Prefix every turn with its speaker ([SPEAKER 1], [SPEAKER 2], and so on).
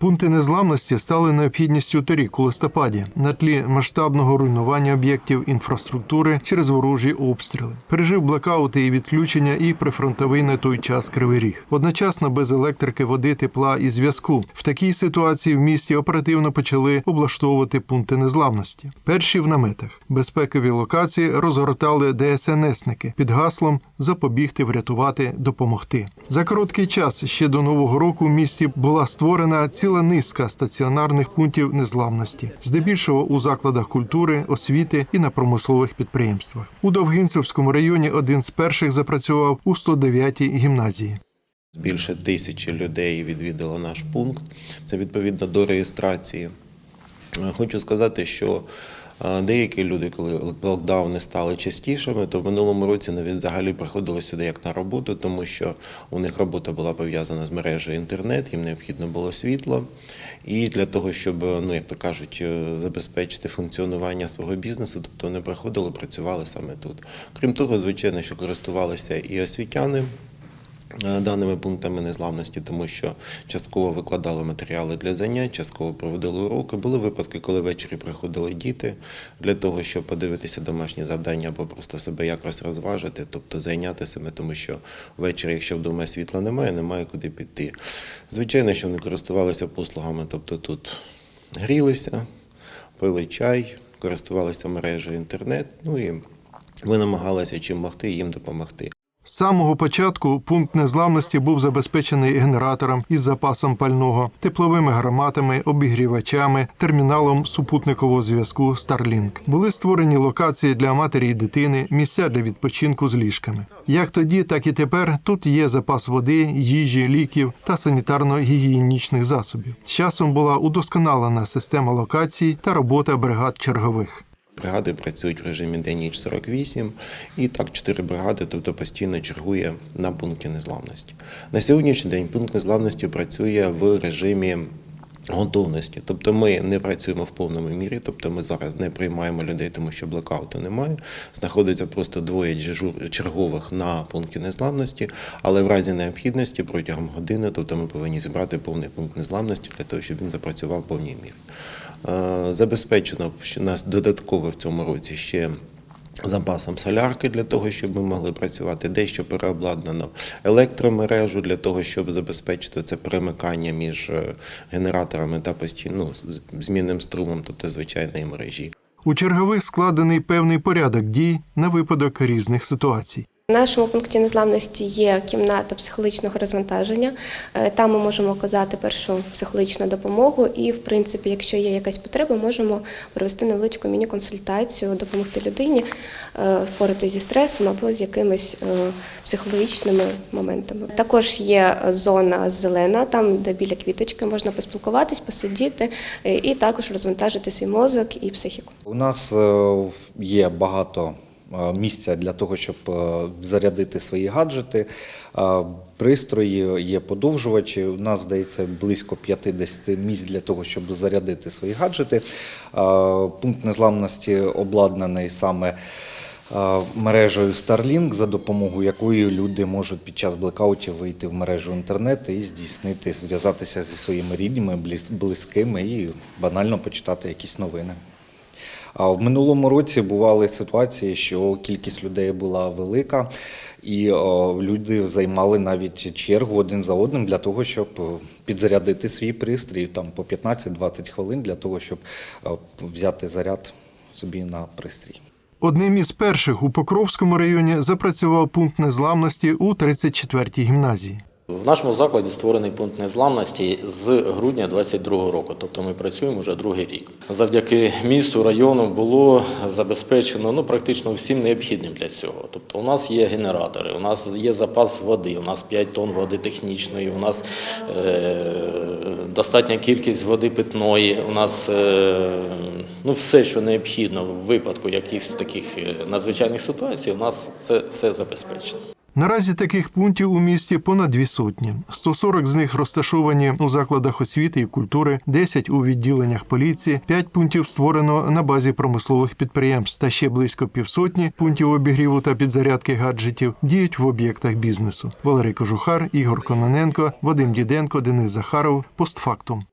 [SPEAKER 1] Пункти незламності стали необхідністю торік у листопаді на тлі масштабного руйнування об'єктів інфраструктури через ворожі обстріли. Пережив блекаути і відключення і прифронтовий на той час кривий ріг. Одночасно без електрики, води, тепла і зв'язку. В такій ситуації в місті оперативно почали облаштовувати пункти незламності. Перші в наметах безпекові локації розгортали ДСНСники під гаслом запобігти, врятувати, допомогти. За короткий час ще до нового року в місті була створена ціла низка стаціонарних пунктів незламності, здебільшого у закладах культури, освіти і на промислових підприємствах. У Довгинцевському районі один з перших запрацював у 109-й гімназії.
[SPEAKER 2] Більше тисячі людей відвідало наш пункт. Це відповідно до реєстрації. Е, Хочу сказати, що деякі люди, коли локдауни стали частішими, то в минулому році навіть взагалі приходили сюди як на роботу, тому що у них робота була пов'язана з мережею інтернет, їм необхідно було світло. І для того, щоб, ну як то кажуть, е, забезпечити функціонування свого бізнесу, тобто вони приходили, працювали саме тут. Крім того, звичайно, що користувалися і освітяни. Е, Даними пунктами незламності, тому що частково викладали матеріали для занять, частково проводили уроки. Були випадки, коли ввечері приходили діти для того, щоб подивитися домашні завдання або просто себе якось розважити, тобто зайняти себе, тому що ввечері, якщо вдома світла немає, немає куди піти. Звичайно, що вони користувалися послугами, тобто тут грілися, пили чай, користувалися мережею інтернет, ну і ми намагалися чим могти їм допомогти.
[SPEAKER 1] З самого початку пункт незламності був забезпечений генератором із запасом пального, тепловими гарматами, обігрівачами, терміналом супутникового зв'язку Starlink. Були створені локації для матері і дитини, місця для відпочинку з ліжками. Як тоді, так і тепер тут є запас води, їжі, ліків та санітарно-гігієнічних засобів. З часом була удосконалена система локацій та робота бригад чергових.
[SPEAKER 2] Бригади працюють в режимі день-ніч 48, і так чотири бригади, тобто постійно чергує на пункті незламності. На сьогоднішній день пункт незламності працює в режимі готовності. Тобто ми не працюємо в повному мірі, тобто ми зараз не приймаємо людей, тому що блекауту немає. Знаходиться просто двоє дежур- чергових на пункті незламності, але в разі необхідності протягом години, тобто ми повинні зібрати повний пункт незламності для того, щоб він запрацював в повній мірі. Е, Забезпечено нас додатково в цьому році ще запасом солярки для того, щоб ми могли працювати. Дещо переобладнано електромережу для того, щоб забезпечити це перемикання між е, генераторами та постійно ну, змінним струмом, тобто звичайної мережі.
[SPEAKER 1] У чергових складений певний порядок дій на випадок різних ситуацій.
[SPEAKER 3] В нашому пункті незламності є кімната психологічного розвантаження. Е, Там ми можемо оказати першу психологічну допомогу, і, в принципі, якщо є якась потреба, можемо провести невеличку міні-консультацію, допомогти людині е, впоратися зі стресом або з якимись е, психологічними моментами. Також є зона зелена, там де біля квіточки можна поспілкуватись, посидіти і також розвантажити свій мозок і психіку.
[SPEAKER 4] У нас є багато місця для того, щоб е, зарядити свої гаджети. Е, Пристрої є подовжувачі. У нас здається близько 50 місць для того, щоб зарядити свої гаджети. Е, Пункт незламності обладнаний саме е, мережею Starlink, за допомогою якої люди можуть під час блекаутів вийти в мережу інтернет і здійснити, зв'язатися зі своїми рідними, близькими і банально почитати якісь новини. А в минулому році бували ситуації, що кількість людей була велика, і о, люди займали навіть чергу один за одним для того, щоб е, підзарядити свій пристрій там по 15-20 хвилин для того, щоб е, взяти заряд собі на пристрій.
[SPEAKER 1] Одним із перших у Покровському районі запрацював пункт незламності у 34-й гімназії.
[SPEAKER 5] В нашому закладі створений пункт незламності з грудня 2022 року, тобто ми працюємо вже другий рік. Завдяки місту, району було забезпечено ну, практично всім необхідним для цього. Тобто у нас є генератори, у нас є запас води, у нас 5 тонн води технічної, у нас е, достатня кількість води питної, у нас е, ну, все, що необхідно в випадку якихось таких е, надзвичайних ситуацій, у нас це все забезпечено.
[SPEAKER 1] Наразі таких пунктів у місті понад дві сотні. 140 з них розташовані у закладах освіти і культури, 10 у відділеннях поліції, 5 пунктів створено на базі промислових підприємств та ще близько півсотні пунктів обігріву та підзарядки гаджетів діють в об'єктах бізнесу. Валерій Кожухар, Ігор Кононенко, Вадим Діденко, Денис Захаров. Постфактум.